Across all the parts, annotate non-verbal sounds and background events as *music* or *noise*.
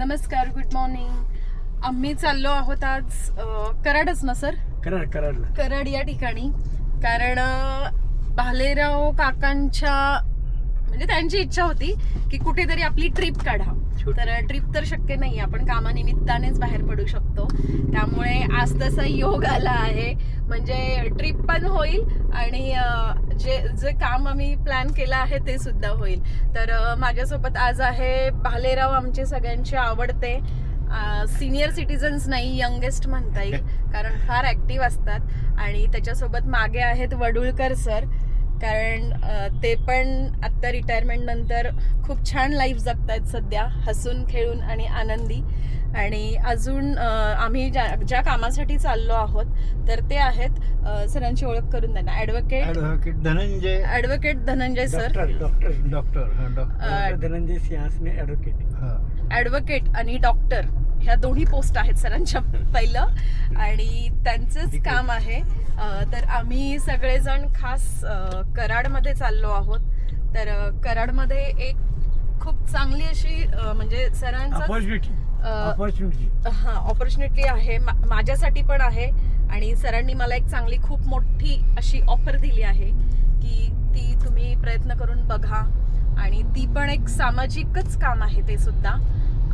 नमस्कार good morning आम्ही चाललो आहोत आज कराडच ना सर? कराड कराडला. कराड या ठिकाणी. कारण भालेराव काकांच्या म्हणजे त्यांची इच्छा होती की कुठेतरी आपली ट्रिप काढा. तर ट्रिप तर शक्य नाही आपण कामानिमित्तानेच बाहेर पडू शकतो. त्यामुळे आज तसा योग आला आहे. म्हणजे ट्रिप पण होईल आणि जे जे काम आम्ही प्लॅन केलं आहे ते सुद्धा होईल. तर माझ्यासोबत आज आहे भालेराव आमचे सगळ्यांचे आवडते. सिनियर सिटीजन्स नाही यंगेस्ट म्हणता येईल. *laughs* कारण फार ऍक्टिव्ह असतात. आणि त्याच्यासोबत मागे आहेत वडुळकर सर कारण ते पण आत्ता रिटायरमेंट नंतर खूप छान लाईफ जगतायत सध्या हसून खेळून आणि आनंदी. आणि अजून आम्ही ज्या ज्या कामासाठी चाललो आहोत तर ते आहेत सरांची ओळख करून त्यांना advocate advocate Dhananjay advocate Dhananjay sir doctor doctor doctor हा डॉक्टर अ, धनंजय सिंहासने ऍडव्होकेट हा. ॲडव्होकेट आणि डॉक्टर ह्या दोन्ही पोस्ट आहेत सरांच्या *laughs* पहिलं. आणि त्यांचंच काम आहे. तर आम्ही सगळेजण खास कराडमध्ये चाललो आहोत. तर कराडमध्ये एक खूप चांगली अशी म्हणजे सरांचा हा ऑपॉर्च्युनिटी आहे. माझ्यासाठी पण आहे. आणि सरांनी मला एक चांगली खूप मोठी अशी ऑफर दिली आहे की ती तुम्ही प्रयत्न करून बघा. आणि ती पण एक सामाजिकच काम आहे ते सुद्धा.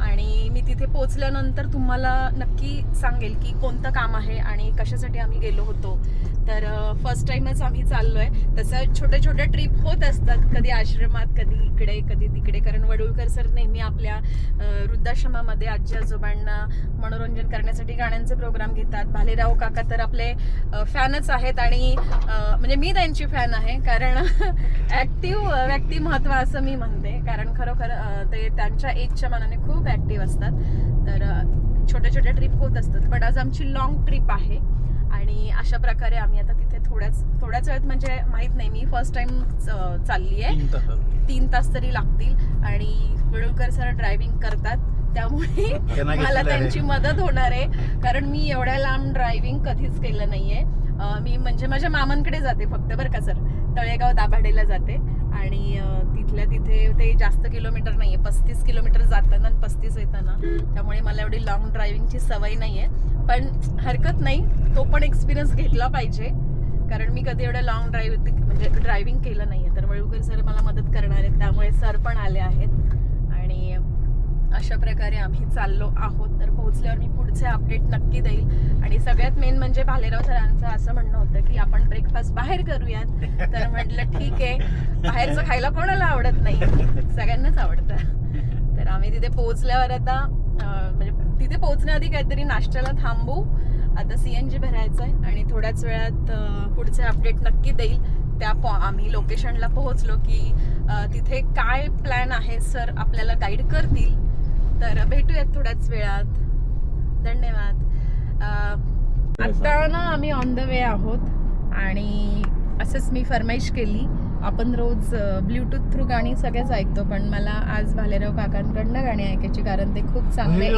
आणि मी तिथे पोचल्यानंतर तुम्हाला नक्की सांगेल की कोणतं काम आहे आणि कशासाठी आम्ही गेलो होतो. तर फर्स्ट टाइमच आम्ही चाललोय. तसं छोटे छोटे ट्रिप होत असतात. कधी आश्रमात कधी इकडे कधी तिकडे. कारण वडुळकर सर नेहमी आपल्या वृद्धाश्रमामध्ये आजी आजोबांना मनोरंजन करण्यासाठी गाण्यांचे प्रोग्राम घेतात. भालेराव काका तर आपले फॅनच आहेत आणि म्हणजे मी त्यांची फॅन आहे. कारण *laughs* ऍक्टिव्ह व्यक्तिमत्व असं मी म्हणते. कारण खरोखर ते त्यांच्या एजच्या मनाने खूप ऍक्टिव्ह असतात. तर छोट्या छोट्या ट्रिप होत असतात. पण आज आमची लॉंग ट्रिप आहे. आणि अशा प्रकारे आम्ही आता तिथे थोड्याच थोड्याच वेळात म्हणजे माहीत नाही मी फर्स्ट टाइम चालली आहे तीन तास. तरी लागतील. आणि वेळुळकर सर ड्रायव्हिंग करतात. त्यामुळे मला. त्यांची मदत होणार आहे. कारण मी एवढ्या लांब ड्रायव्हिंग कधीच केलं नाहीये. मी म्हणजे माझ्या मामांकडे जाते फक्त बरं का सर तळेगाव दाभाडेला जाते. आणि तिथल्या तिथे ते जास्त किलोमीटर नाहीये. पस्तीस किलोमीटर जाताना आणि पस्तीस येताना. त्यामुळे मला एवढी लॉंग ड्रायव्हिंगची सवय नाहीये. पण हरकत नाही. तो पण एक्सपिरियन्स घेतला पाहिजे. कारण मी कधी एवढं लॉंग ड्राईव्ह म्हणजे ड्रायव्हिंग केलं नाहीये. तर वळूकर सर मला मदत करणार आहेत. त्यामुळे सर पण आले आहेत. आणि अशा प्रकारे आम्ही चाललो आहोत. तर पोहोचल्यावर मी पुढचे अपडेट नक्की देईल. आणि सगळ्यात मेन म्हणजे भालेराव सरांचं असं म्हणणं होतं की आपण ब्रेकफास्ट बाहेर करूयात. तर म्हटलं ठीक आहे. बाहेरचं खायला कोणाला आवडत नाही? सगळ्यांनाच आवडतं. तर आम्ही तिथे पोहोचल्यावर आता म्हणजे तिथे पोहोचण्याआधी काहीतरी नाश्त्याला थांबू. आता सीएनजी भरायचं आहे आणि थोड्याच वेळात पुढचे अपडेट नक्की देईल. त्या पॉ आम्ही लोकेशनला पोहोचलो की तिथे काय प्लॅन आहे सर आपल्याला गाईड करतील. तर भेटूयात थोड्याच वेळात. धन्यवाद. अं, आता ना आम्ही ऑन द वे आहोत आणि असंच मी फरमाईश केली आपण रोज ब्ल्यूटूथ थ्रू गाणी सगळेच ऐकतो पण मला आज भालेराव काकांकडनं गाणी ऐकायची कारण ते खूप चांगले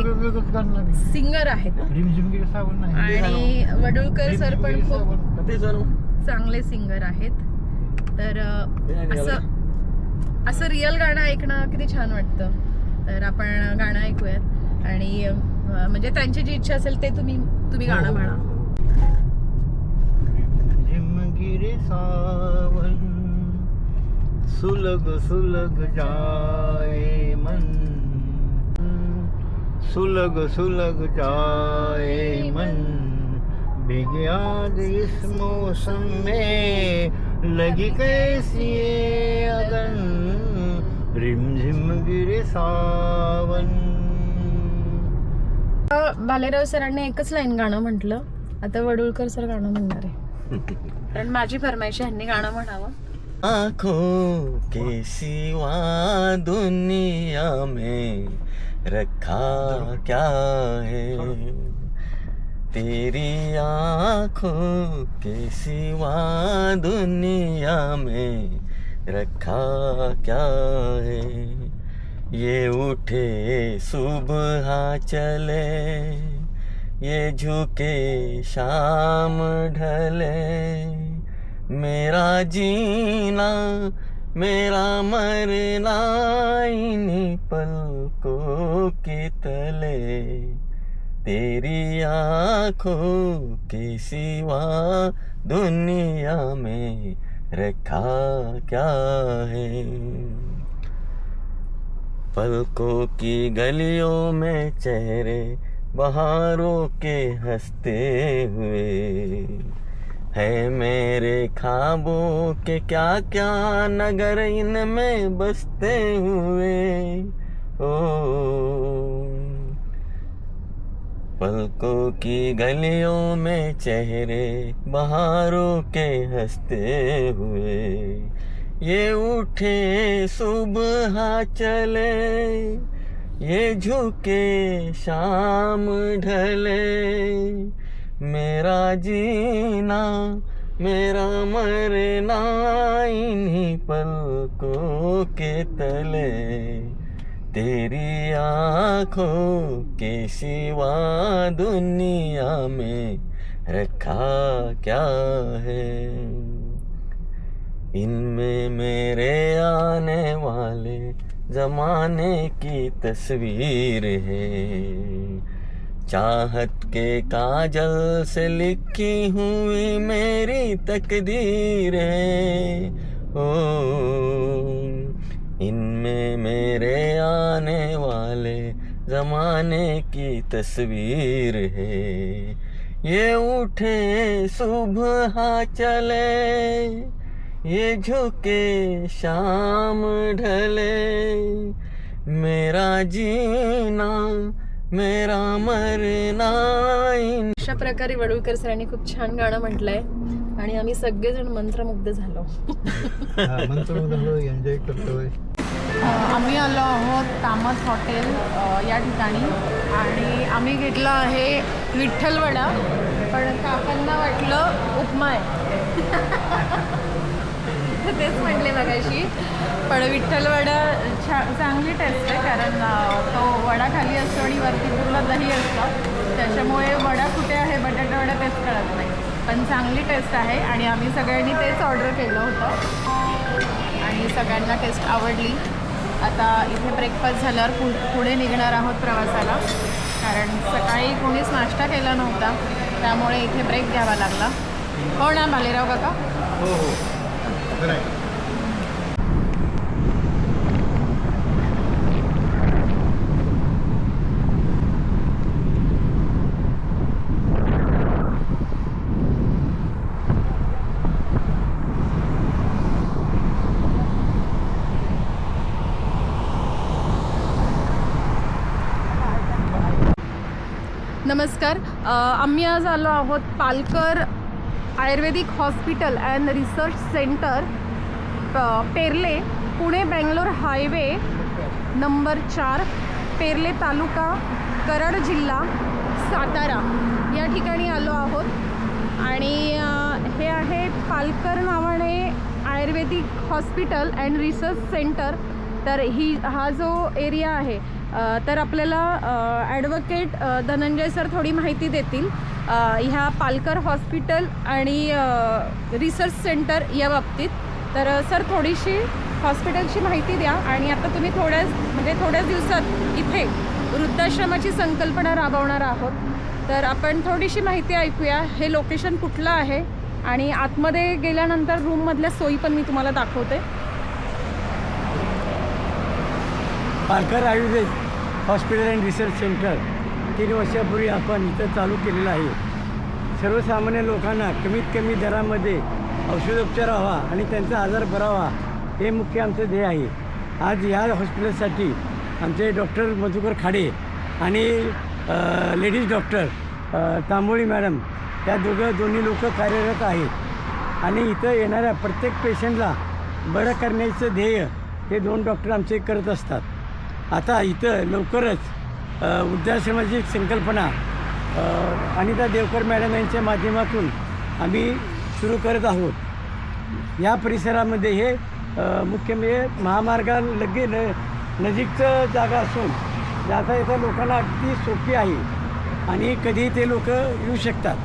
सिंगर आहेत. आणि वडुळकर सर पण खूप चांगले सिंगर आहेत. तर असं असं रिअल गाणं ऐकणं किती छान वाटतं. तर आपण गाणं ऐकूयात. आणि म्हणजे त्यांची जी इच्छा असेल ते तुम्ही तुम्ही गाणं म्हणा रिमझिमगिरी सावन सुलग सुलग जाए मन। सुलग सुलग जाए मन। बिगयाद इस मौसम में लगी कैसी अगन। रिमझिम गिरे सावन। बालेराव सरांनी एकच लाईन गाणं म्हटलं. आता वडुळकर सर गाणं म्हणणार आहे. *laughs* कारण माझी फरमाईश ह्यांनी गाणं म्हणावं. आँखों के सिवा दुनिया में रखा क्या है? तेरी आँखों के सिवा दुनिया में रखा क्या है? ये उठे सुबह चले ये झुके शाम ढले। मेरा जीना, मेरा मरना इन्हीं पलकों के तले। तेरी आँखों के सिवा दुनिया में रखा क्या है? पलकों की गलियों में चेहरे, बहारों के हँसते हुए। है मेरे ख्वाबों के क्या क्या नगर इनमें बसते हुए? ओ। पलकों की गलियों में चेहरे, बहारों के हँसते हुए। ये उठे, सुबह चले। ये झुके, शाम ढले। मेरा जीना, मेरा मरना इन्हीं पलकों के तले। तेरी आँखों के सिवा दुनिया में रखा क्या है? इनमें मेरे आने वाले जमाने की तस्वीर है। चाहत के काजल से लिखी हुई मेरी तकदीर है। ओ, इनमें मेरे आने वाले जमाने की तस्वीर है। ये उठे सुबह चले, ये झुके शाम ढले। मेरा जीना मेरा मरना इन अशा प्रकारे वडुळकर सरांनी खूप छान गाणं म्हटलंय आणि आम्ही सगळेजण मंत्रमुग्ध झालो. मंत्र एन्जॉय करतोय. आम्ही आलो आहोत कामत हॉटेल या ठिकाणी. आणि आम्ही घेतला आहे विठ्ठल वडा पण काकांना वाटलं उपमा आहे. *laughs* तेच म्हटले मगाशी. पण विठ्ठल वडा छा चांगली टेस्ट आहे कारण तो वडा खाली असतो आणि वरती पूर्ण दही असतं. त्याच्यामुळे वडा कुठे आहे बटाटा वडा तेच कळत नाही. पण चांगली टेस्ट आहे आणि आम्ही सगळ्यांनी तेच ऑर्डर केलं होतं. आणि सगळ्यांना टेस्ट आवडली. आता इथे ब्रेकफास्ट झाल्यावर पु पुढे निघणार आहोत प्रवासाला. कारण सकाळी कोणीच नाश्ता केला नव्हता. त्यामुळे इथे ब्रेक घ्यावा लागला. हो ना भालेराव काका? हो हो. नमस्कार. आम्ही आज आलो आहोत Palkar Ayurvedic hospital and research centre Perle Perle Pune Bangalore highway number चार पेर्ले तालुका कराड जिल्हा सातारा. या ठिकाणी आलो आहोत. आणि हे आहे पालकर नावाने Ayurvedic hospital and research centre. तर ही हा जो एरिया आहे तर आपल्याला ॲडव्होकेट धनंजय सर थोडी माहिती देतील. ह्या पालकर हॉस्पिटल आणि रिसर्च सेंटर या बाबतीत. तर सर थोडीशी हॉस्पिटलची माहिती द्या आणि आता तुम्ही थोड्याच म्हणजे थोड्याच दिवसात इथे वृद्धाश्रमाची संकल्पना राबवणार आहोत. तर आपण थोडीशी माहिती ऐकूया. हे लोकेशन कुठलं आहे? आणि आतमध्ये गेल्यानंतर रूममधल्या सोयी पण मी तुम्हाला दाखवते. Palkar Ayurveda hospital and research centre. तीन वर्षापूर्वी आपण इथं चालू केलेलं आहे. सर्वसामान्य लोकांना कमीत कमी दरामध्ये औषधोपचार व्हावा आणि त्यांचा आजार बरा हे मुख्य आमचं ध्येय आहे. आज या हॉस्पिटलसाठी आमचे डॉक्टर मधुकर खाडे आणि लेडीज डॉक्टर तांबोळी मॅडम या दोघं दोन्ही लोक कार्यरत आहेत. आणि इथं येणाऱ्या प्रत्येक पेशंटला बरं करण्याचं ध्येय हे दोन डॉक्टर आमचे करत असतात. आता इथं लवकरच वृद्धाश्रमाची एक संकल्पना. अनिता देवकर मॅडम यांच्या माध्यमातून आम्ही सुरू करत आहोत. या परिसरामध्ये हे मुख्य म्हणजे महामार्गा लगे न नजीकचं जागा असून जाता येता लोकांना अगदी सोपी आहे आणि कधीही ते लोक येऊ शकतात.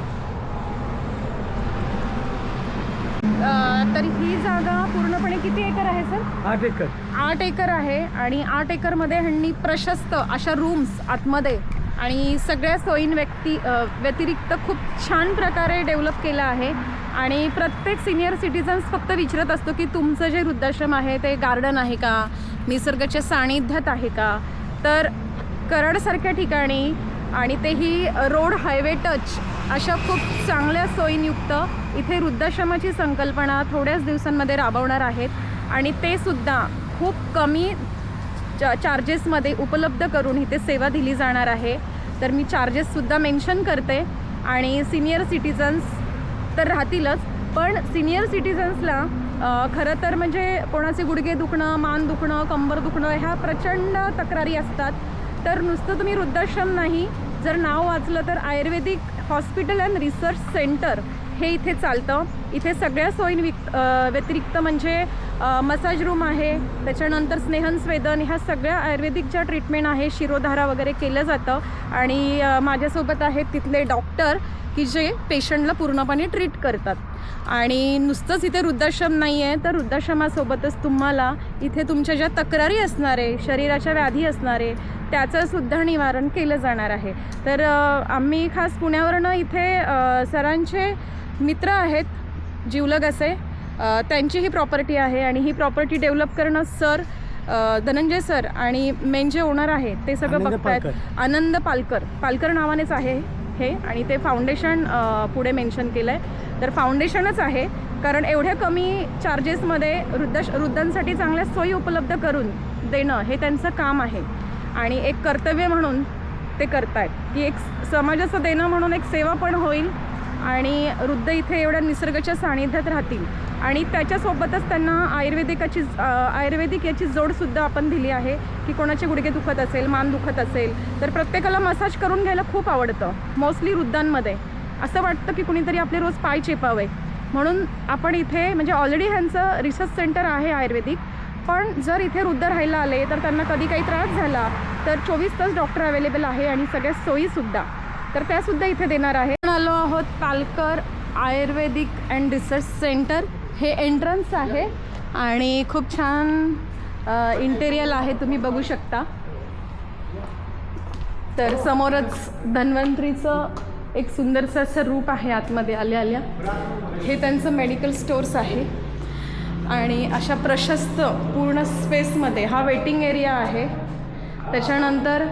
अ, तर ही जागा पूर्णपणे किती एकर आहे सर? आठ एकर. आठ एकर आहे आणि आठ एकरमध्ये ह्यांनी प्रशस्त अशा रूम्स आतमध्ये आणि सगळ्या सोयीं व्यक्ती अ, व्यतिरिक्त खूप छान प्रकारे डेव्हलप केलं आहे. आणि प्रत्येक सिनियर सिटीजन्स फक्त विचारत असतो की तुमचं जे वृद्धाश्रम आहे ते गार्डन आहे का? निसर्गाच्या सानिध्यात आहे का? तर कराडसारख्या ठिकाणी आणि तेही रोड हायवे टच अशा खूप चांगल्या सोयींयुक्त इथे वृद्धाश्रमाची संकल्पना थोड्याच दिवसांमध्ये राबवणार आहेत आणि ते सुद्धा खूप कमी चा चार्जेसमध्ये उपलब्ध करून इथे सेवा दिली जाणार आहे. तर मी चार्जेससुद्धा मेन्शन करते आणि सिनियर सिटीजन्स तर राहतीलच पण सिनियर सिटीजन्सला खरं तर म्हणजे कोणाचे गुडघे दुखणं मान दुखणं कंबर दुखणं ह्या प्रचंड तक्रारी असतात. तर नुसतं तुम्ही वृद्धाश्रम नाही जर नाव वाचलं तर Ayurvedic hospital and research centre हे इथे चालतं. इथे सगळ्या सोयींविक व्यतिरिक्त म्हणजे मसाज रूम आहे त्याच्यानंतर स्नेहन स्वेदन ह्या सगळ्या आयुर्वेदिक ज्या ट्रीटमेंट आहे शिरोधारा वगैरे केलं जातं. आणि माझ्यासोबत आहेत तिथले डॉक्टर की जे पेशंटला पूर्णपणे ट्रीट करतात. आणि नुसतंच इथे वृद्धाश्रम नाही आहे तर वृद्धाश्रमासोबतच तुम्हाला इथे तुमच्या ज्या तक्रारी असणारे शरीराच्या व्याधी असणारे त्याचं सुद्धा निवारण केलं जाणार आहे. तर आम्ही खास पुण्यावरनं इथे सरांचे मित्र आहेत जिवलग असे. त्यांची ही प्रॉपर्टी आहे आणि ही प्रॉपर्टी डेव्हलप करणं सर धनंजय सर आणि मेन जे ओनर आहे ते सगळं बघतायत. पालकर. आनंद पालकर. पालकर नावानेच आहे हे आणि ते फाउंडेशन पुढे मेन्शन केलं आहे तर फाउंडेशनच आहे कारण एवढ्या कमी चार्जेसमध्ये वृद्ध वृद्धांसाठी चांगल्या सोयी उपलब्ध करून देणं हे त्यांचं काम आहे. आणि एक कर्तव्य म्हणून ते करतायत. की एक समाजाचं देणं म्हणून एक सेवा पण होईल आणि वृद्ध इथे एवढ्या निसर्गाच्या सानिध्यात राहतील. आणि त्याच्यासोबतच त्यांना आयुर्वेदिकाची आयुर्वेदिक याची जोडसुद्धा आपण दिली आहे की कोणाचे गुडघे दुखत असेल मान दुखत असेल तर प्रत्येकाला मसाज करून घ्यायला खूप आवडतं मोस्टली वृद्धांमध्ये. असं वाटतं की कुणीतरी आपले रोज पाय चेपावे. म्हणून आपण इथे म्हणजे ऑलरेडी ह्यांचं रिसर्च सेंटर आहे आयुर्वेदिक पण जर इथे वृद्ध राहायला आले तर त्यांना कधी काही त्रास झाला तर चोवीस तास डॉक्टर अवेलेबल आहे आणि सगळ्या सोयीसुद्धा तर त्यासुद्धा इथे देणार आहे. आलो आहोत Palkar Ayurvedic and research centre. हे एंट्रन्स आहे आणि खूप छान इंटेरियल आहे तुम्ही बघू शकता. तर समोरच धन्वंतरीचं एक सुंदरसं असं रूप आहे आतमध्ये आल्या आल्या. हे त्यांचं मेडिकल स्टोर्स आहे. आणि अशा प्रशस्त पूर्ण स्पेसमध्ये हा वेटिंग एरिया आहे. त्याच्यानंतर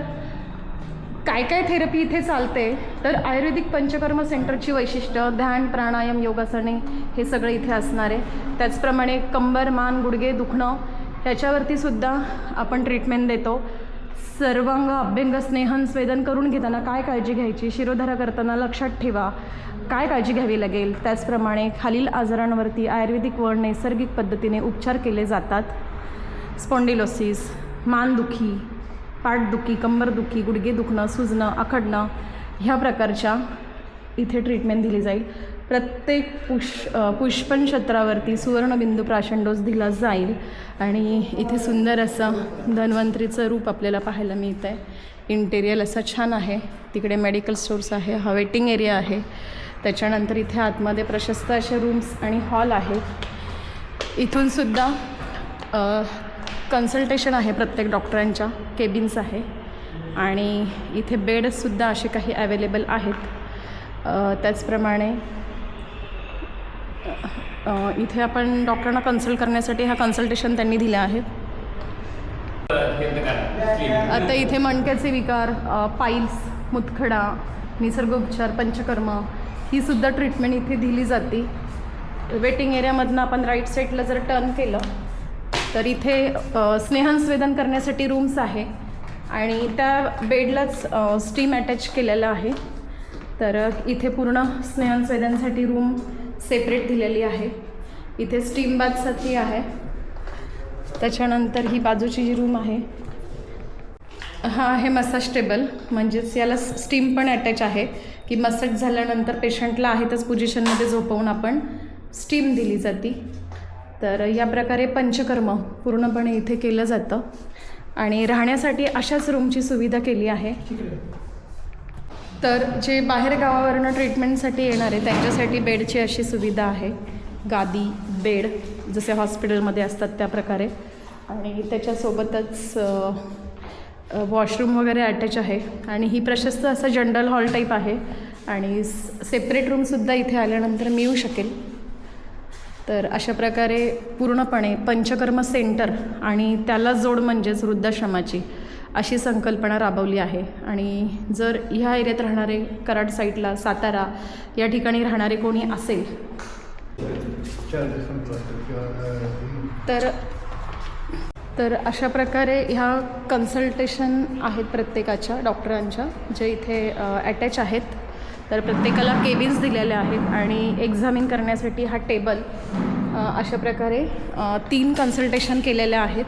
काय काय थेरपी इथे चालते? तर आयुर्वेदिक पंचकर्म सेंटरची वैशिष्ट्य ध्यान प्राणायाम योगासने हे सगळं इथे असणार. आहे त्याचप्रमाणे कंबर मान गुडघे दुखणं ह्याच्यावरती सुद्धा आपण ट्रीटमेंट देतो. सर्वांग अभ्यंग स्नेहन स्वेदन करून घेताना काय काळजी घ्यायची? शिरोधारा करताना लक्षात ठेवा. काय काळजी घ्यावी लागेल? त्याचप्रमाणे खालील आजारांवरती आयुर्वेदिक व नैसर्गिक पद्धतीने उपचार केले जातात. स्पॉन्डिलोसिस मानदुखी पाठदुखी कंबरदुखी गुडघे दुखणं सुजणं आखडणं ह्या प्रकारच्या इथे ट्रीटमेंट दिली जाईल. प्रत्येक पुष पुष्पनक्षत्रावरती पुष्पन क्षेत्रावरती सुवर्णबिंदू प्राशन डोस दिला जाईल आणि इथे सुंदर असं धन्वंतरीचं रूप आपल्याला पाहायला मिळतं आहे इंटेरियल असं छान आहे. तिकडे मेडिकल स्टोर्स आहे. हा वेटिंग एरिया आहे. त्याच्यानंतर इथे आतमध्ये प्रशस्त असे रूम्स आणि हॉल आहे. इथूनसुद्धा कन्सल्टेशन आहे प्रत्येक डॉक्टरांच्या केबिन्स आहे. आणि इथे बेडसुद्धा असे काही अवेलेबल आहेत. त्याचप्रमाणे इथे आपण डॉक्टरांना कन्सल्ट करण्यासाठी हा कन्सल्टेशन त्यांनी दिलं आहे आता इथे मणक्याचे विकार पाईल्स मुतखडा निसर्गोपचार पंचकर्म ही सुद्धा ट्रीटमेंट इथे दिली जाते. वेटिंग एरियामधनं आपण राईट साईडला जर टर्न केलं तर इथे स्नेहनस्वेदन करण्यासाठी रूम्स आहे. आणि त्या बेडलाच स्टीम अटॅच केलेलं आहे. तर इथे पूर्ण स्नेहनस्वेदनसाठी रूम सेपरेट दिलेली आहे. इथे स्टीम बाथसाठी आहे. त्याच्यानंतर ही बाजूची जी रूम आहे हा आहे मसाज टेबल म्हणजेच याला स्टीम पण अटॅच आहे. की मसाज झाल्यानंतर पेशंटला आहे त्याच पोझिशनमध्ये झोपवून आपण स्टीम दिली जाते. तर या प्रकारे पंचकर्म पूर्णपणे इथे केलं जातं. आणि राहण्यासाठी अशाच रूमची सुविधा केली आहे. तर जे बाहेर गावावरनं ट्रीटमेंटसाठी येणार आहे त्यांच्यासाठी बेडची अशी सुविधा आहे. गादी बेड जसे हॉस्पिटलमध्ये असतात त्या प्रकारे. आणि त्याच्यासोबतच वॉशरूम वगैरे अटॅच आहे. आणि ही प्रशस्त असं जनरल हॉल टाईप आहे. आणि सेपरेट रूमसुद्धा इथे आल्यानंतर मिळू शकेल. तर अशा प्रकारे पूर्णपणे पंचकर्म सेंटर आणि त्याला जोड म्हणजेच वृद्धाश्रमाची अशी संकल्पना राबवली आहे. आणि जर ह्या एरियात राहणारे कराड साईडला सातारा या ठिकाणी राहणारे कोणी असेल अं, तर तर अशा प्रकारे ह्या कन्सल्टेशन आहेत प्रत्येकाच्या डॉक्टरांच्या जे इथे अटॅच आहेत. तर प्रत्येकाला केबिन्स दिलेल्या आहेत आणि एक्झामिन करण्यासाठी हा टेबल अशा प्रकारे तीन कन्सल्टेशन केलेल्या आहेत.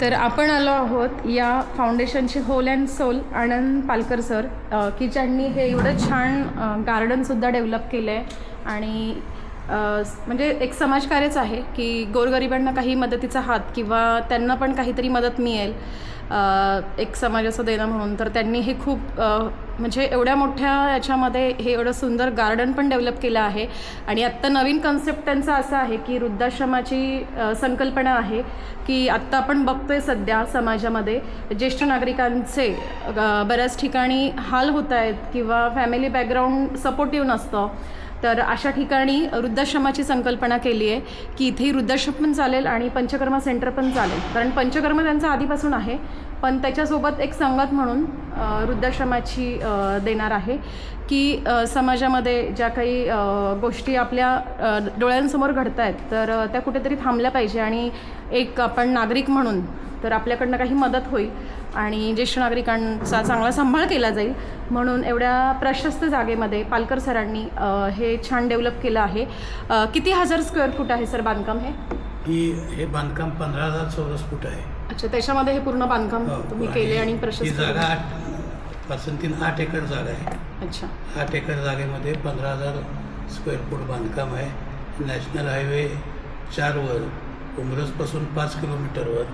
तर आपण आलो आहोत या फाउंडेशनचे whole and soul Anand Palkar sir की ज्यांनी हे एवढं छान गार्डनसुद्धा डेव्हलप केलं आहे आणि म्हणजे एक समाजकार्यच आहे की गोरगरिबांना काही मदतीचा हात किंवा त्यांना पण काहीतरी मदत मिळेल. एक समाजाचं देणं म्हणून. तर त्यांनी हे खूप म्हणजे एवढ्या मोठ्या याच्यामध्ये हे एवढं सुंदर गार्डन पण डेव्हलप केलं आहे. आणि आत्ता नवीन कन्सेप्ट त्यांचा असा आहे की वृद्धाश्रमाची संकल्पना आहे की आत्ता आपण बघतोय सध्या समाजामध्ये ज्येष्ठ नागरिकांचे बऱ्याच ठिकाणी हाल होत आहेत किंवा फॅमिली बॅकग्राऊंड सपोर्टिव्ह नसतं. तर अशा ठिकाणी वृद्धाश्रमाची संकल्पना केली आहे की इथेही वृद्धाश्रम पण चालेल आणि पंचकर्मा सेंटर पण चालेल. कारण पंचकर्म त्यांचं आधीपासून आहे पण त्याच्यासोबत एक संगत म्हणून वृद्धाश्रमाची देणार आहे की समाजामध्ये ज्या काही गोष्टी आपल्या डोळ्यांसमोर घडत आहेत तर त्या कुठेतरी थांबल्या पाहिजे आणि एक आपण नागरिक म्हणून तर आपल्याकडनं काही मदत होईल. आणि ज्येष्ठ नागरिकांचा चांगला सांभाळ केला जाईल. म्हणून एवढ्या प्रशस्त जागेमध्ये पालकर सरांनी हे छान डेव्हलप केलं आहे. किती हजार स्क्वेअर फूट आहे सर बांधकाम हे? ही हे बांधकाम पंधरा हजार चौरस फूट आहे. अच्छा त्याच्यामध्ये हे पूर्ण बांधकाम हो, तुम्ही केले आणि प्रशस्त जागा आठ पर्सेंटीन आठ एकर जागा आहे. अच्छा. आठ एकर जागेमध्ये पंधरा हजार स्क्वेअर फूट बांधकाम आहे. नॅशनल हायवे चारवर उमरसपासून पाच किलोमीटरवर.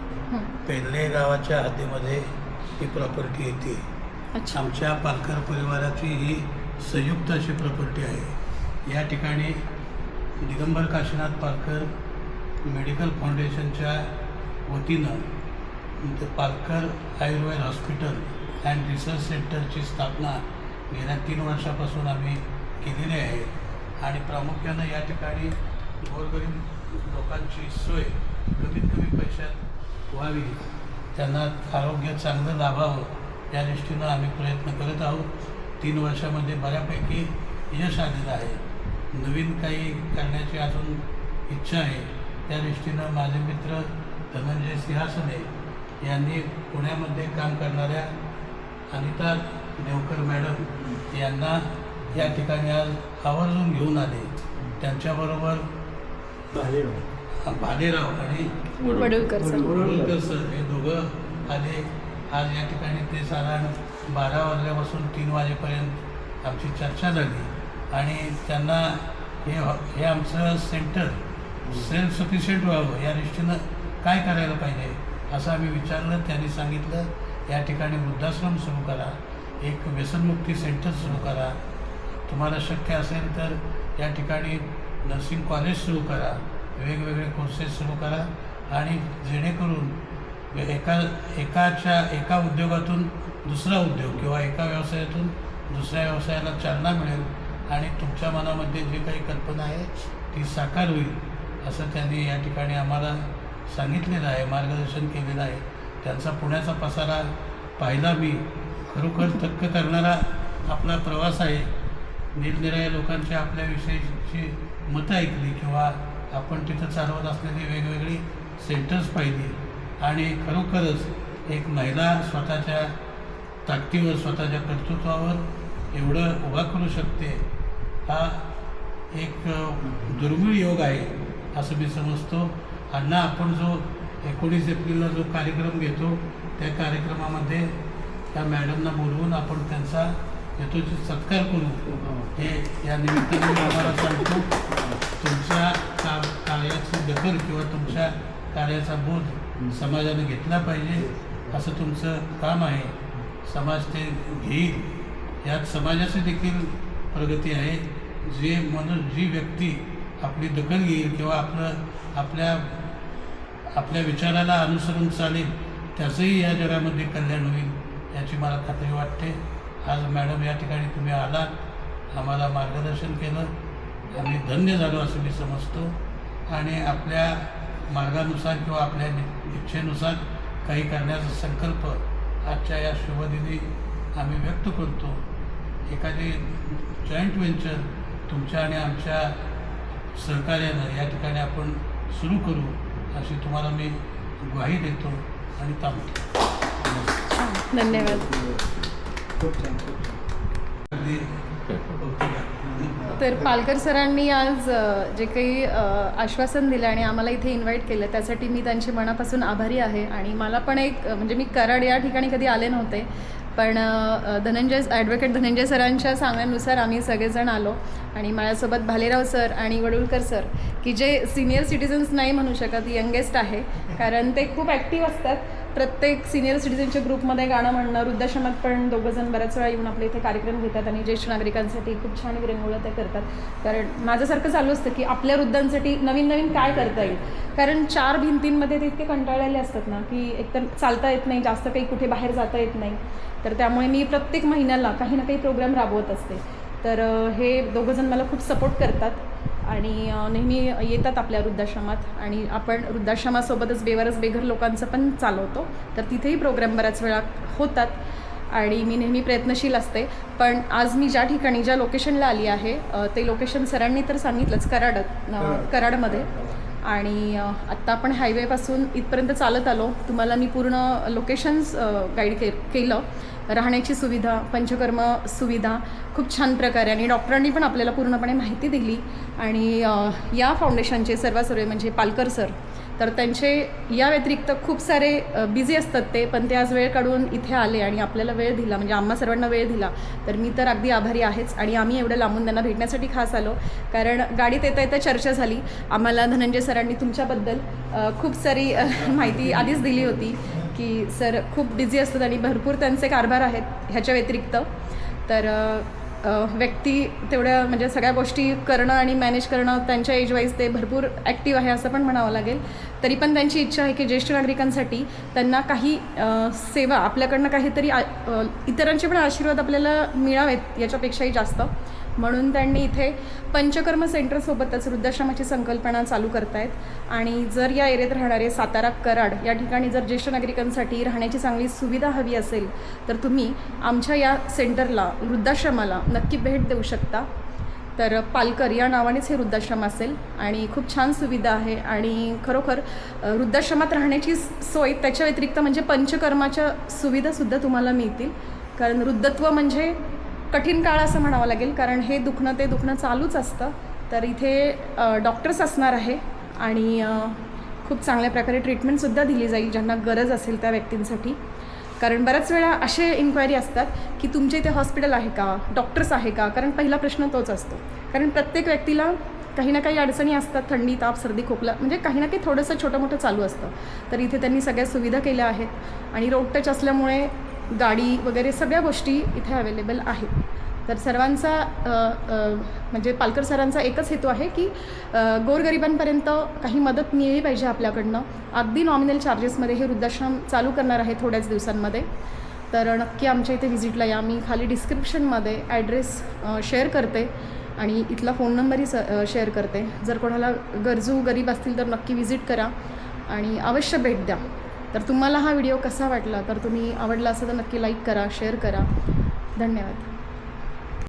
पेडणे गावाच्या हद्दीमध्ये ही प्रॉपर्टी येते. आमच्या पालकर परिवाराची ही संयुक्त अशी प्रॉपर्टी आहे. या ठिकाणी दिगंबर काशीनाथ पालकर मेडिकल फाउंडेशनच्या वतीनं ते Palkar Ayurveda hospital and research सेंटरची स्थापना गेल्या तीन वर्षापासून आम्ही केलेली आहे. आणि प्रामुख्यानं या ठिकाणी गोरगरीब लोकांची सोय कमीत कमी पैशात व्हावी. त्यांना आरोग्य चांगलं लाभावं. या दृष्टीनं आम्ही प्रयत्न करत आहोत. तीन वर्षामध्ये बऱ्यापैकी यश आलेलं आहे. नवीन काही करण्याची अजून इच्छा आहे. त्या दृष्टीनं माझे मित्र धनंजय सिंहासने यांनी पुण्यामध्ये काम करणाऱ्या अनिता देवकर मॅडम यांना या ठिकाणी आज आवर्जून घेऊन आले. त्यांच्याबरोबर भालेराव आणि वडूळकर सर. हे दोघं आले. आज या ठिकाणी ते साधारण बारा वाजल्यापासून तीन वाजेपर्यंत आमची चर्चा झाली. आणि त्यांना हे हॉ- हे आमचं सेंटर सेल्फ सफिशियंट व्हावं या दृष्टीनं काय करायला पाहिजे असं आम्ही विचारलं त्यांनी सांगितलं या ठिकाणी वृद्धाश्रम सुरू करा एक व्यसनमुक्ती सेंटर सुरू करा. तुम्हाला शक्य असेल तर या ठिकाणी नर्सिंग कॉलेज सुरू करा. वेगवेगळे कोर्सेस सुरू करा आणि जेणेकरून एका एकाच्या एका उद्योगातून दुसरा उद्योग किंवा एका व्यवसायातून दुसऱ्या व्यवसायाला चालना मिळेल आणि तुमच्या मनामध्ये जी काही कल्पना आहे ती साकार होईल असं त्यांनी या ठिकाणी आम्हाला सांगितलेलं आहे मार्गदर्शन केलेलं आहे. त्यांचा पुण्याचा पसारा पाहिला मी. खरोखर थक्क करणारा आपला प्रवास आहे. निरनिराळ्या लोकांची आपल्याविषयीची मतं ऐकली किंवा आपण तिथं चालवत असलेली वेगवेगळी सेंटर्स पाहिली. आणि खरोखरच एक महिला स्वतःच्या ताकदीवर स्वतःच्या कर्तृत्वावर एवढं उभा करू शकते हा एक दुर्मिळ योग आहे असं मी समजतो. अण्णा आपण जो एकोणीस एप्रिलला जो कार्यक्रम घेतो त्या कार्यक्रमामध्ये त्या मॅडमना बोलवून आपण त्यांचा यथोचित सत्कार करू. हे या निमित्ताने आम्हाला सांगतो. तुमच्या का कार्याची दखल किंवा तुमच्या कार्याचा बोध समाजाने घेतला पाहिजे असं तुमचं काम आहे. समाज ते घेईल. यात समाजाची देखील प्रगती आहे. जे म्हणून जी व्यक्ती आपली दखल घेईल किंवा आपलं आपल्या आपल्या विचाराला अनुसरून चालेल त्याचंही या जगामध्ये कल्याण होईल याची मला खात्री वाटते. आज मॅडम या ठिकाणी तुम्ही आलात. आम्हाला मार्गदर्शन केलं. आम्ही धन्य झालो असं मी समजतो. आणि आपल्या मार्गानुसार किंवा आपल्या इच्छेनुसार काही करण्याचा संकल्प आजच्या या शुभदिनी आम्ही व्यक्त करतो. एखादी जॉईंट व्हेंचर तुमच्या आणि आमच्या सहकार्यानं या ठिकाणी आपण सुरू करू अशी तुम्हाला मी ग्वाही देतो आणि थांबतो. धन्यवाद. खूप छान खूप छान. अगदी. तर पालकर सरांनी आज जे काही आश्वासन दिलं आणि आम्हाला इथे इन्व्हाइट केलं त्यासाठी मी त्यांचे मनापासून आभारी आहे. आणि मला पण एक म्हणजे मी कराड या ठिकाणी कधी आले नव्हते पण धनंजय ॲडव्होकेट धनंजय सरांच्या सांगण्यानुसार आम्ही सगळेजण आलो. आणि माझ्यासोबत भालेराव सर आणि वडुलकर सर की जे सिनियर सिटिझन्स नाही म्हणू शकत यंगेस्ट आहे. कारण ते खूप ॲक्टिव्ह असतात. प्रत्येक सिनियर सिटीजनच्या ग्रुपमध्ये गाणं म्हणणं वृद्धाश्रमात पण दोघंजण बऱ्याच वेळा येऊन आपल्या इथे कार्यक्रम घेतात आणि ज्येष्ठ नागरिकांसाठी खूप छान विरंगुळं ते करतात. कारण माझ्यासारखं चालू असतं की आपल्या वृद्धांसाठी नवीन नवीन काय करता येईल. कारण चार भिंतींमध्ये ते इतके कंटाळलेले असतात ना की एकतर चालता येत नाही जास्त काही कुठे बाहेर जाता येत नाही. तर त्यामुळे मी प्रत्येक महिन्याला काही ना काही प्रोग्राम राबवत असते. तर हे दोघंजण मला खूप सपोर्ट करतात. आणि नेहमी येतात आपल्या वृद्धाश्रमात आणि आपण वृद्धाश्रमासोबतच बेवारस बेघर लोकांचं पण चालवतो. तर तिथेही प्रोग्राम बऱ्याच वेळा होतात आणि मी नेहमी प्रयत्नशील असते. पण आज मी ज्या ठिकाणी ज्या लोकेशनला आली आहे ते लोकेशन सरांनी तर सांगितलंच कराड. कराडमध्ये. आणि आत्ता आपण हायवेपासून इथपर्यंत चालत आलो. तुम्हाला मी पूर्ण लोकेशन्स गाईड के केलं. राहण्याची सुविधा पंचकर्म सुविधा खूप छान प्रकारे आणि डॉक्टरांनी पण आपल्याला पूर्णपणे माहिती दिली. आणि या फाउंडेशनचे सर्वासर्वे म्हणजे पालकर सर तर त्यांचे या व्यतिरिक्त खूप सारे बिझी असतात ते पण ते आज वेळ काढून इथे आले आणि आपल्याला वेळ दिला म्हणजे आम्हा सर्वांना वेळ दिला. तर मी तर अगदी आभारी आहेच आणि आम्ही एवढं लांबून त्यांना भेटण्यासाठी खास आलो. कारण गाडीत येता येता चर्चा झाली. आम्हाला धनंजय सरांनी तुमच्याबद्दल खूप सारी माहिती आधीच दिली होती की सर खूप बिझी असतात आणि भरपूर त्यांचे कारभार आहेत ह्याच्या व्यतिरिक्त. तर व्यक्ती तेवढ्या म्हणजे सगळ्या गोष्टी करणं आणि मॅनेज करणं त्यांच्या एजवाईज ते भरपूर ॲक्टिव्ह आहे असं पण म्हणावं लागेल. तरी पण त्यांची इच्छा आहे की ज्येष्ठ नागरिकांसाठी त्यांना काही सेवा आपल्याकडनं काहीतरी आ- इतरांचे पण आशीर्वाद आपल्याला मिळावेत याच्यापेक्षाही जास्त. म्हणून त्यांनी इथे पंचकर्म सेंटरसोबतच वृद्धाश्रमाची संकल्पना चालू करतायत. आणि जर या एरियात राहणारे सातारा कराड या ठिकाणी जर ज्येष्ठ नागरिकांसाठी राहण्याची चांगली सुविधा हवी असेल तर तुम्ही आमच्या या सेंटरला वृद्धाश्रमाला नक्की भेट देऊ शकता. तर पालकर या नावानेच हे वृद्धाश्रम असेल. आणि खूप छान सुविधा आहे. आणि खरोखर वृद्धाश्रमात राहण्याची सोय त्याच्या व्यतिरिक्त म्हणजे पंचकर्माच्या सुविधासुद्धा तुम्हाला मिळतील. कारण वृद्धत्व म्हणजे कठीण काळ असं म्हणावं लागेल. कारण हे दुखणं ते दुखणं चालूच असतं. तर इथे डॉक्टर्स असणार आहे. आणि खूप चांगल्या प्रकारे ट्रीटमेंटसुद्धा दिली जाईल ज्यांना गरज असेल त्या व्यक्तींसाठी. कारण बऱ्याच वेळा असे इन्क्वायरी असतात की तुमच्या इथे हॉस्पिटल आहे का? डॉक्टर्स आहे का? कारण पहिला प्रश्न तोच असतो. कारण प्रत्येक व्यक्तीला काही ना काही अडचणी असतात थंडी ताप सर्दी खोकला म्हणजे काही ना काही थोडंसं छोटं मोठं चालू असतं. तर इथे त्यांनी सगळ्या सुविधा केल्या आहेत आणि रोड टच असल्यामुळे गाडी वगैरे सगळ्या गोष्टी इथे अवेलेबल आहेत. तर सर्वांचा म्हणजे पालकर सरांचा एकच हेतू आहे की गोरगरिबांपर्यंत काही मदत मिळली पाहिजे आपल्याकडनं. अगदी नॉमिनल चार्जेसमध्ये हे वृद्धाश्रम चालू करणार आहे थोड्याच दिवसांमध्ये. तर नक्की आमच्या इथे व्हिजिटला या. मी खाली डिस्क्रिप्शनमध्ये ॲड्रेस शेअर करते आणि इथला फोन नंबरही स शेअर करते. जर कोणाला गरजू गरीब असतील तर नक्की व्हिजिट करा आणि अवश्य भेट द्या. तर तुम्हाला हा व्हिडिओ कसा वाटला? तर तुम्ही आवडला असेल तर नक्की लाईक करा शेअर करा. धन्यवाद.